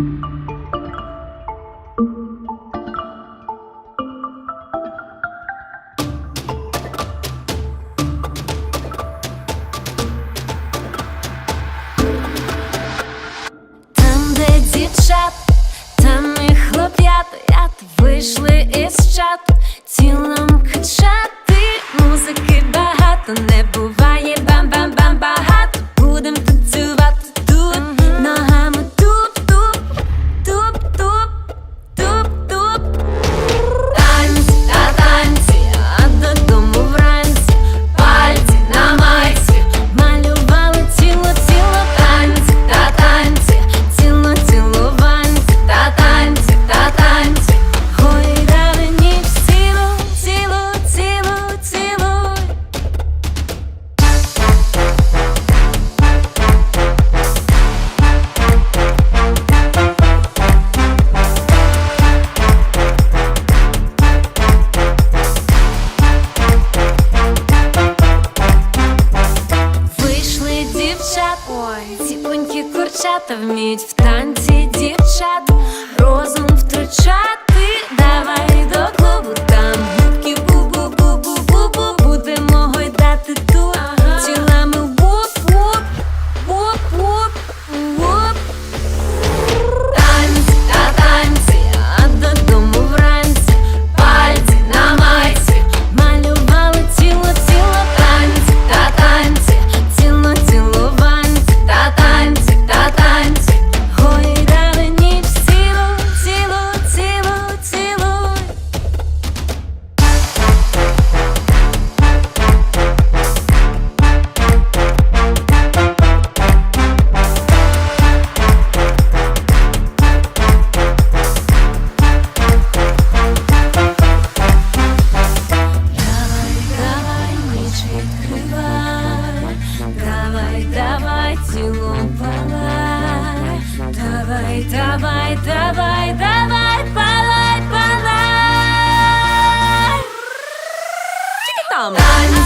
Там, де дівчат, там і хлоп'ят, вийшли із чат, тілом качати, музики багато не. дівчат, Ой. ціпонькі курчата вміють в танці дівчат, розум втручає. давай, давай, давай, тіло палай, давай, давай, давай, давай, палай, палай. Там.